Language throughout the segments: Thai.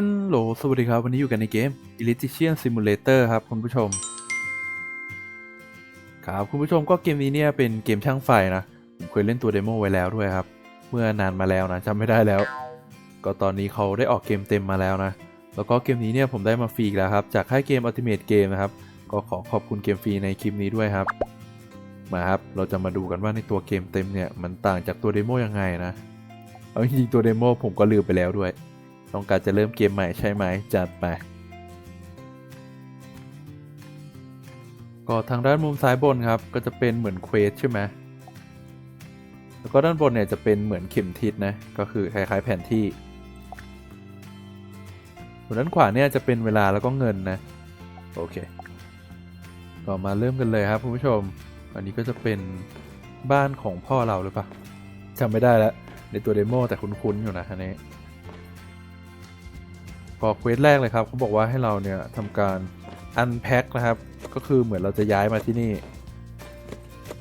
ฮัลโหล สวัสดีครับ วันนี้อยู่กันในเกม Electrician Simulator ครับ คุณผู้ชม ครับ คุณผู้ชมก็เกมนี้เนี่ยเป็นเกมช่างไฟนะ ผมเคยเล่นตัวเดโมไว้แล้วด้วยครับ เมื่อนานมาแล้วนะจำไม่ได้แล้ว ก็ตอนนี้เขาได้ออกเกมเต็มมาแล้วนะ แล้วก็เกมนี้เนี่ยผมได้มาฟรีแล้วครับ จากค่ายเกม Ultimate Game นะครับ ก็ขอขอบคุณเกมฟรีในคลิปนี้ด้วยครับ มาครับ เราจะมาดูกันว่าในตัวเกมเต็มเนี่ยมันต่างจากตัวเดโมยังไงนะ เอาจริงๆตัวเดโมผมก็ลืมไปแล้วด้วย ต้องการจะเริ่มเกมใหม่ใช่ไหมจัดไป ก็ทางด้านมุมซ้ายบนครับ ก็จะเป็นเหมือนเควสใช่ไหมแล้วก็ด้านบนเนี่ยจะเป็นเหมือนเข็มทิศนะ ก็คือคล้ายๆแผนที่ส่วนด้านขวาเนี่ยจะเป็นเวลาแล้วก็เงินนะ โอเค ก็มาเริ่มกันเลยครับคุณผู้ชม อันนี้ก็จะเป็นบ้านของพ่อเราหรือเปล่าจำไม่ได้แล้วในตัวเดโมแต่คุ้นๆอยู่นะอันนี้ ก็เควสแรกเลยครับเขาบอกว่าให้เราเนี่ยทำการ unpack นะครับ ก็คือเหมือนเราจะย้ายมาที่นี่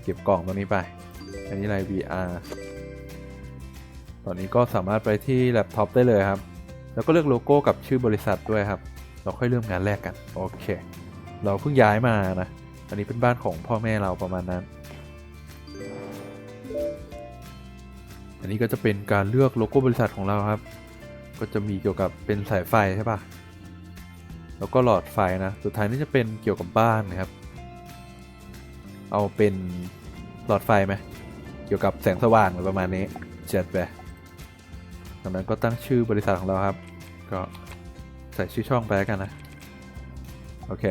เก็บกล่องตรงนี้ไป อันนี้อะไร VR ตอนนี้ก็สามารถไปที่แล็ปท็อปได้เลยครับ แล้วก็เลือกโลโก้กับชื่อบริษัทด้วยครับ เราค่อยเริ่มงานแรกกัน โอเค เราเพิ่งย้ายมานะ อันนี้เป็นบ้านของพ่อแม่เราประมาณนั้น อันนี้ก็จะเป็นการเลือกโลโก้บริษัทของเราครับ ก็จะมีเกี่ยวกับเป็นสายไฟใช่ปะแล้วก็หลอดไฟนะ สุดท้ายนี่จะเป็นเกี่ยวกับบ้านนะครับ เอาเป็นหลอดไฟไหมเกี่ยวกับแสงสว่างอะไรประมาณนี้เจ็ดไปจากนั้นก็ตั้งชื่อบริษัทของเราครับ ก็ใส่ชื่อช่องไปกันนะ โอเค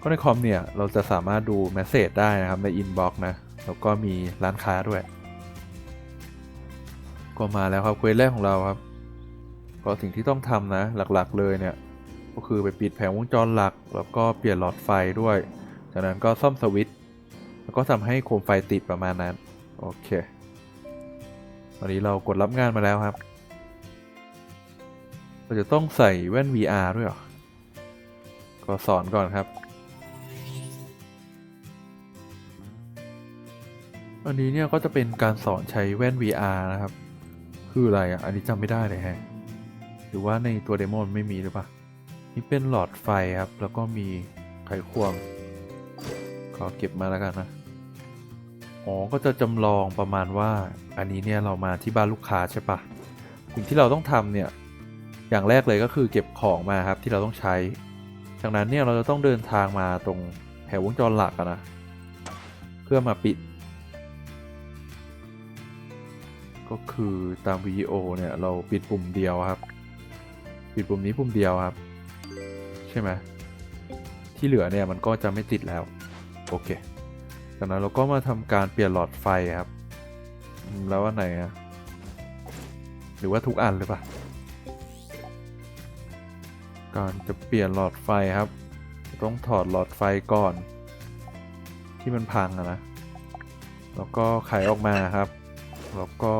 ก็ในคอมเนี่ย เราจะสามารถดูเมสเซจได้นะครับในอินบ็อกซ์นะ แล้วก็มีร้านค้าด้วย ก็มาแล้วครับเควสแรกของเราครับ ก็สิ่งที่ต้องทำนะหลักๆเลยเนี่ย ก็คือไปปิดแผงวงจรหลัก แล้วก็เปลี่ยนหลอดไฟด้วย จากนั้นก็ซ่อมสวิตช์แล้วก็ทำให้โคมไฟติดประมาณนั้น โอเค ตอนนี้เรากดรับงานมาแล้วครับ เราจะต้องใส่แว่น VR ด้วยเหรอ ก็สอนก่อนครับ อันนี้เนี่ยก็จะเป็นการสอนใช้แว่น VR นะครับ คืออะไรอะ อันนี้จำไม่ได้เลยแฮะหรือว่าในตัวเดโมมันไม่มีหรือเปล่า นี่เป็นหลอดไฟครับ แล้วก็มีไขควง ขอเก็บมาแล้วกันนะ อ๋อ ก็จะจำลองประมาณว่า อันนี้เนี่ยเรามาที่บ้านลูกค้าใช่ปะสิ่งที่เราต้องทำเนี่ย อย่างแรกเลยก็คือเก็บของมาครับที่เราต้องใช้ จากนั้นเนี่ยเราจะต้องเดินทางมาตรงแผงวงจรหลักนะ เพื่อมาปิด ก็คือตามวิดีโอเนี่ยเราปิดปุ่มเดียวครับ ปิดปุ่มนี้ปุ่มเดียวครับ ใช่ไหมที่เหลือเนี่ยมันก็จะไม่ติดแล้ว โอเคจากนั้นเราก็มาทำการเปลี่ยนหลอดไฟครับ แล้วอันไหนอะหรือว่าทุกอันหรือเปล่าการจะเปลี่ยนหลอดไฟครับ ต้องถอดหลอดไฟก่อน ที่มันพังอะนะ แล้วก็ไขออกมาครับ แล้วก็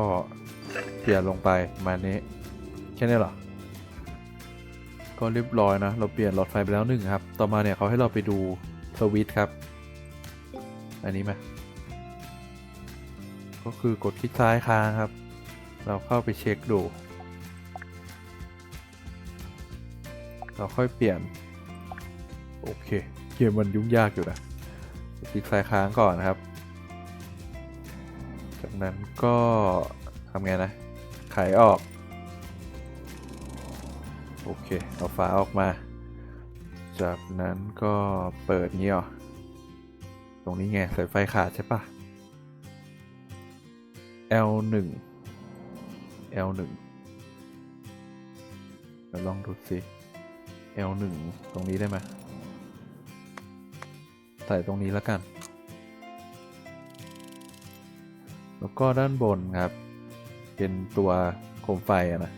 เปลี่ยนลงไปมานี้แค่นี้เหรอ ก็เรียบร้อยนะ เราเปลี่ยนหลอดไฟไปแล้วหนึ่งครับ ต่อมาเนี่ยเขาให้เราไปดูสวิตครับ อันนี้ไหมก็คือกดคลิกซ้ายค้างครับ เราเข้าไปเช็คดู เราค่อยเปลี่ยน โอเค เกมมันยุ่งยากอยู่นะ คลิกซ้ายค้างก่อนนะครับ นั้นก็ทำไงนะไขออก โอเค เอาฝาออกมา จากนั้นก็เปิดงี้หรอ ตรงนี้ไงสายไฟขาดใช่ปะ L1 L1 เดี๋ยวลองดูสิ L1 ตรงนี้ได้ไหมใส่ตรงนี้แล้วกัน แล้วก็ด้านบนครับ เป็นตัวโคมไฟอะนะ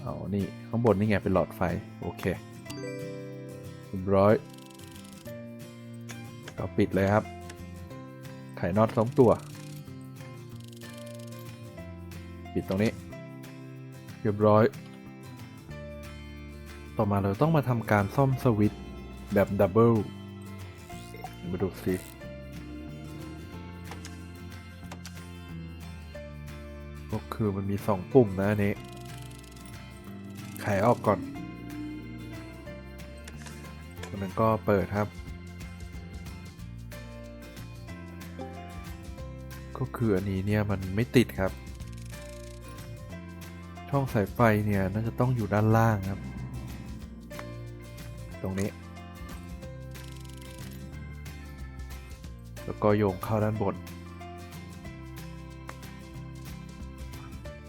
เอานี่ข้างบนนี่ไงเป็นหลอดไฟ โอเคเรียบร้อยก็ปิดเลยครับ ไขน็อตสองตัว ปิดตรงนี้ เรียบร้อย ต่อมาเราต้องมาทำการซ่อมสวิตช์แบบดับเบิลมาดูสิ ก็คือมันมี2ปุ่มนะอันนี้ขายออกก่อนจากนั้นก็เปิดครับ ก็คืออันนี้เนี่ยมันไม่ติดครับ ช่องสายไฟเนี่ยน่าจะต้องอยู่ด้านล่างครับ ตรงนี้ แล้วก็โยงเข้าด้านบน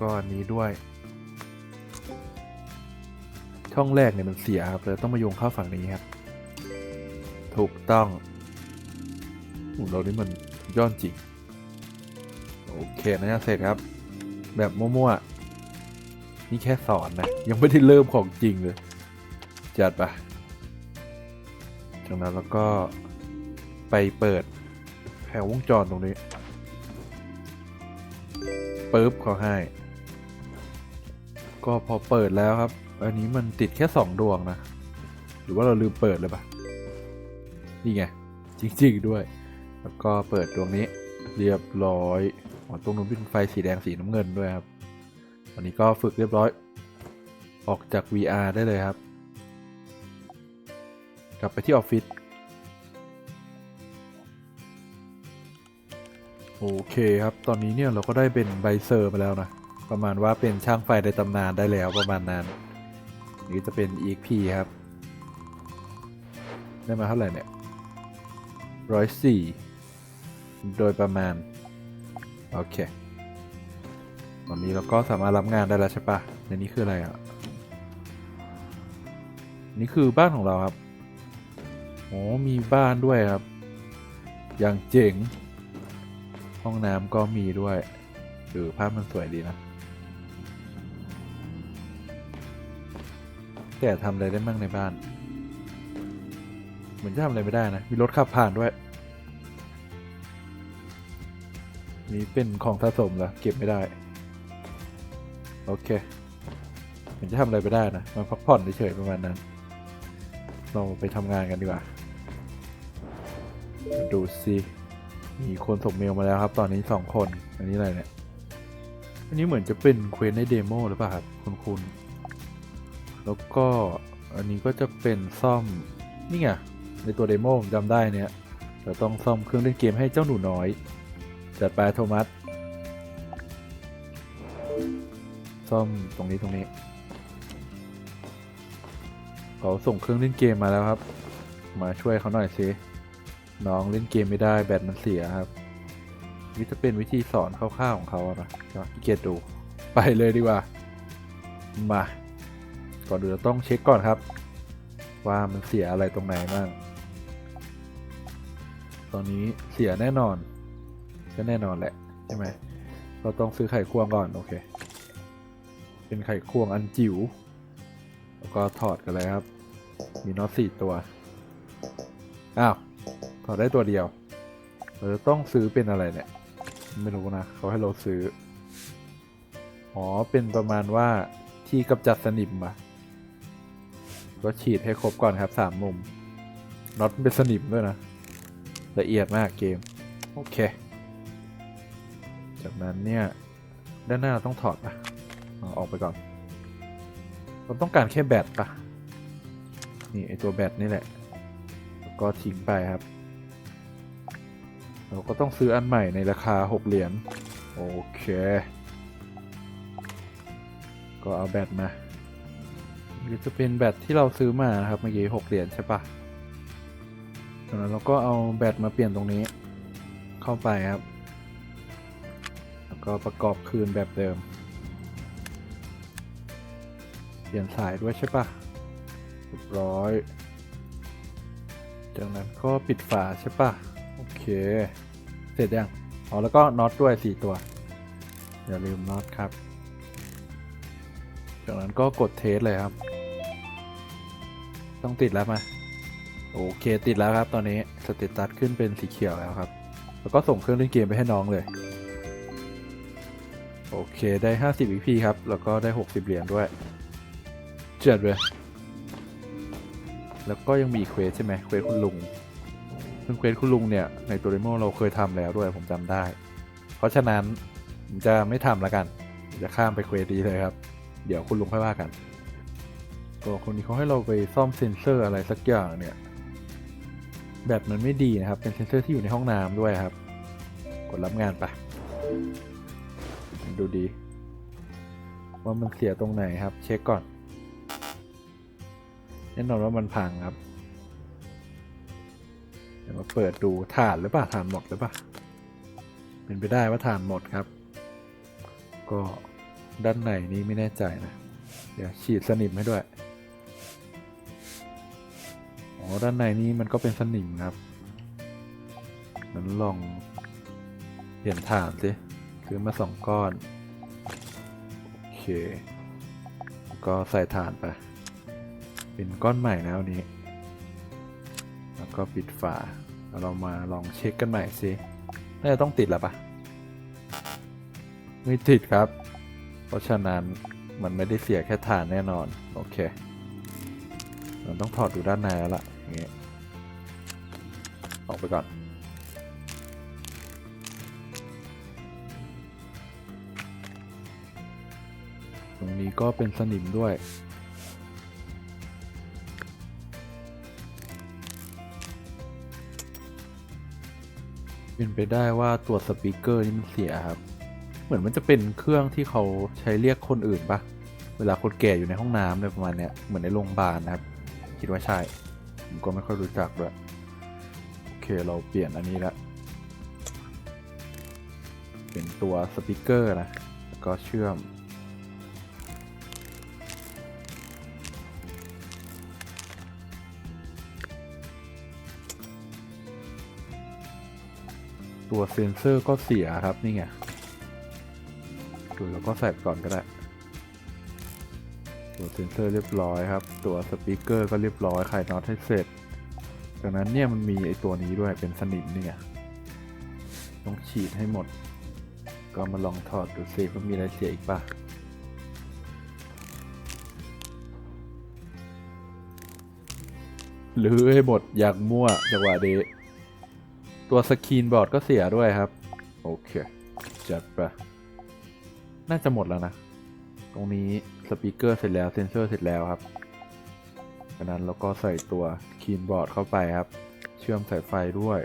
ก็อันนี้ด้วย ช่องแรกเนี่ยมันเสียครับเลยต้องมาโยงเข้าฝั่งนี้ครับ ถูกต้องโอ้เรานี่มันยอดจริง โอเคนะเสร็จครับ แบบมั่วๆ นี่แค่สอนนะ ยังไม่ได้เริ่มของจริงเลย จัดไปจากนั้นแล้วก็ไปเปิดแผงวงจรตรงนี้ปึ๊บเขาให้ ก็พอเปิดแล้วครับ อันนี้มันติดแค่สองดวงนะ หรือว่าเราลืมเปิดเลยปะนี่ไง จริง ๆ ด้วย แล้วก็เปิดดวงนี้เรียบร้อยอ๋อตรงนู้นเป็นไฟสีแดงสีน้ำเงินด้วยครับ วันนี้ก็ฝึกเรียบร้อย ออกจาก VR ได้เลยครับ กลับไปที่ออฟฟิศโอเคครับ ตอนนี้เนี่ยเราก็ได้เป็นไบเซอร์มาแล้วนะ ประมาณว่าเป็นช่างไฟในตำนานได้แล้วประมาณนั้นนี่จะเป็น EXP ครับ ได้มาเท่าไหร่เนี่ยร้อยสี่โดยประมาณ โอเคตอนนี้เราก็สามารถรับงานได้แล้วใช่ปะในนี้คืออะไรอะ นี่คือบ้านของเราครับโอ้มีบ้านด้วยครับ อย่างเจ๋ง ห้องน้ำก็มีด้วยหรือภาพมันสวยดีนะ แต่ทำอะไรได้บ้างในบ้าน เหมือนจะทำอะไรไม่ได้นะ มีรถขับผ่านด้วย นี่เป็นของสะสมเหรอเก็บไม่ได้ โอเค เหมือนจะทำอะไรไม่ได้นะมาพักผ่อนเฉยๆประมาณนั้น เราไปทำงานกันดีกว่า ดูสิมีคนส่งเมลมาแล้วครับ ตอนนี้สองคน อันนี้อะไรเนี่ย อันนี้เหมือนจะเป็นเควสในเดโมหรือเปล่าครับ คุณคุณ แล้วก็อันนี้ก็จะเป็นซ่อมนี่ไงในตัวเดโมผมจำได้เนี่ยเราต้องซ่อมเครื่องเล่นเกมให้เจ้าหนูน้อยจัดไปโทมัสซ่อมตรงนี้ตรงนี้เขาส่งเครื่องเล่นเกมมาแล้วครับ มาช่วยเขาหน่อยสิน้องเล่นเกมไม่ได้แบตมันเสียครับนี่จะเป็นวิธีสอนคร่าวๆของเขาอะนะเกียจดูไปเลยดีกว่า มา ก่อนอื่นเราต้องเช็คก่อนครับ ว่ามันเสียอะไรตรงไหนบ้าง ตอนนี้เสียแน่นอน ก็แน่นอนแหละใช่ไหมเราต้องซื้อไข่ควงก่อนโอเค เป็นไข่ควงอันจิ๋ว แล้วก็ถอดกันเลยครับ มีน็อตสี่ตัว อ้าว ถอดได้ตัวเดียว เราจะต้องซื้อเป็นอะไรเนี่ย ไม่รู้นะ เขาให้เราซื้อ อ๋อ เป็นประมาณว่าที่กำจัดสนิมอะ ก็ฉีดให้ครบก่อนครับสามมุมน็อตเป็นสนิมด้วยนะ ละเอียดมากเกม โอเค จากนั้นเนี่ย ด้านหน้าเราต้องถอดปะเอาออกไปก่อนเราต้องการแค่แบตปะนี่ไอตัวแบตนี่แหละ แล้วก็ทิ้งไปครับ เราก็ต้องซื้ออันใหม่ในราคา 6 เหรียญ โอเค ก็เอาแบตมา นี่จะเป็นแบตที่เราซื้อมานะครับเมื่อกี้6เหรียญใช่ปะจากนั้นเราก็เอาแบตมาเปลี่ยนตรงนี้ เข้าไปครับ แล้วก็ประกอบคืนแบบเดิม เปลี่ยนสายด้วยใช่ปะเรียบร้อย จากนั้นก็ปิดฝาใช่ปะโอเค เสร็จยังอ๋อแล้วก็น็อตด้วยสี่ตัว อย่าลืมน็อตครับ จากนั้นก็กดเทสเลยครับ ต้องติดแล้วมาโอเคติดแล้วครับ ตอนนี้สเตตัสขึ้นเป็นสีเขียวแล้วครับ แล้วก็ส่งเครื่องเล่นเกมไปให้น้องเลย โอเคได้ 50 EP ครับ แล้วก็ได้ 60 เหรียญด้วย เจ็ดเลยแล้วก็ยังมีเควสใช่ไหมเควสคุณลุงซึ่งเควสคุณลุงเนี่ยในตัวเดโมเราเคยทำแล้วด้วยผมจำได้ เพราะฉะนั้นผมจะไม่ทำแล้วกัน จะข้ามไปเควสดีเลยครับ เดี๋ยวคุณลุงค่อยว่ากันก็คนนี้เขาให้เราไปซ่อมเซ็นเซอร์อะไรสักอย่างเนี่ย แบบมันไม่ดีนะครับ เป็นเซ็นเซอร์ที่อยู่ในห้องน้ำด้วยครับ กดรับงานไปดูดี ว่ามันเสียตรงไหนครับ เช็คก่อนแน่นอนว่ามันพังครับเดี๋ยวมาเปิดดูฐานหรือเปล่าฐานหมดหรือเปล่าเป็นไปได้ว่าฐานหมดครับ ก็ ด้านในนี้ไม่แน่ใจนะ เดี๋ยวฉีดสนิมให้ด้วย อ๋อ ด้านในนี้มันก็เป็นสนิมครับนั้นลองเปลี่ยนฐานสิซื้อมาสองก้อน โอเค ก็ใส่ฐานไป เป็นก้อนใหม่นะวันนี้ แล้วก็ปิดฝาแล้วเรามาลองเช็คกันใหม่สิน่าจะต้องติดแล้วปะไม่ติดครับ ราะฉะนั้นมันไม่ได้เสียแค่ฐานแน่นอน โอเคเราต้องถอดดูด้านในแล้วล่ะอย่างงี้ออกไปก่อน ตรงนี้ก็เป็นสนิมด้วยเป็นไปได้ว่าตัวสปีกเกอร์นี่มันเสียครับ เหมือนมันจะเป็นเครื่องที่เขาใช้เรียกคนอื่นปะเวลาคนแก่อยู่ในห้องน้ำอะไรประมาณเนี้ยเหมือนในโรงพยาบาลนะครับ คิดว่าใช่ผมก็ไม่ค่อยรู้จักด้วยโอเคเราเปลี่ยนอันนี้ละเป็นตัวสปีกเกอร์นะแล้วก็เชื่อมตัวเซนเซอร์ก็เสียครับนี่ไง ตัวเราก็ใส่ก่อนก็ได้ ตัวเซนเซอร์เรียบร้อยครับ ตัวสปีกเกอร์ก็เรียบร้อยไขน็อตให้เสร็จ จากนั้นเนี่ยมันมีไอตัวนี้ด้วยเป็นสนิมนี่ไงต้องฉีดให้หมด ก็มาลองถอดดูซิว่ามีอะไรเสียอีกปะหรือให้หมดอย่างมั่วจังหวะเดตัวสกรีนบอร์ดก็เสียด้วยครับ โอเค จัดไป น่าจะหมดแล้วนะ ตรงนี้สปีกเกอร์เสร็จแล้วเซนเซอร์เสร็จแล้วครับจากนั้นเราก็ใส่ตัวคีนบอร์ดเข้าไปครับ เชื่อมสายไฟด้วย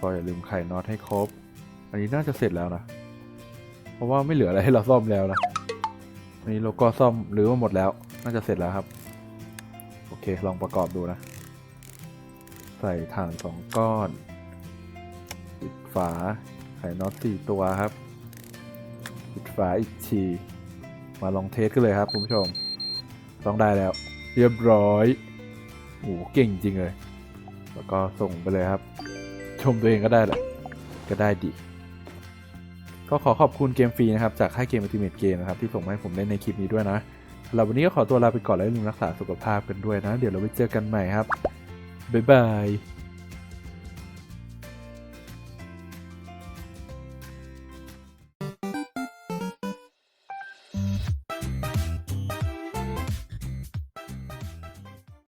ก็อย่าลืมไขน็อตให้ครบ อันนี้น่าจะเสร็จแล้วนะ เพราะว่าไม่เหลืออะไรให้เราซ่อมแล้วนะอันนี้เราก็ซ่อมหรือว่าหมดแล้ว น่าจะเสร็จแล้วครับ โอเคลองประกอบดูนะ ใส่ถ่านสองก้อน ปิดฝา ไขน็อตสี่ตัวครับ ฝาอีกที มาลองเทสกันเลยครับคุณผู้ชม ต้องได้แล้ว เรียบร้อยโอ้โหเก่งจริงเลย แล้วก็ส่งไปเลยครับ ชมตัวเองก็ได้แหละ ก็ได้ดี ก็ขอขอบคุณเกมฟรีนะครับ จากค่ายเกม Ultimate Game นะครับ ที่ส่งมาให้ผมเล่นในคลิปนี้ด้วยนะสำหรับวันนี้ก็ขอตัวลาไปก่อนแล้วอย่าลืมรักษาสุขภาพกันด้วยนะ เดี๋ยวเราไว้เจอกันใหม่ครับบ๊ายบาย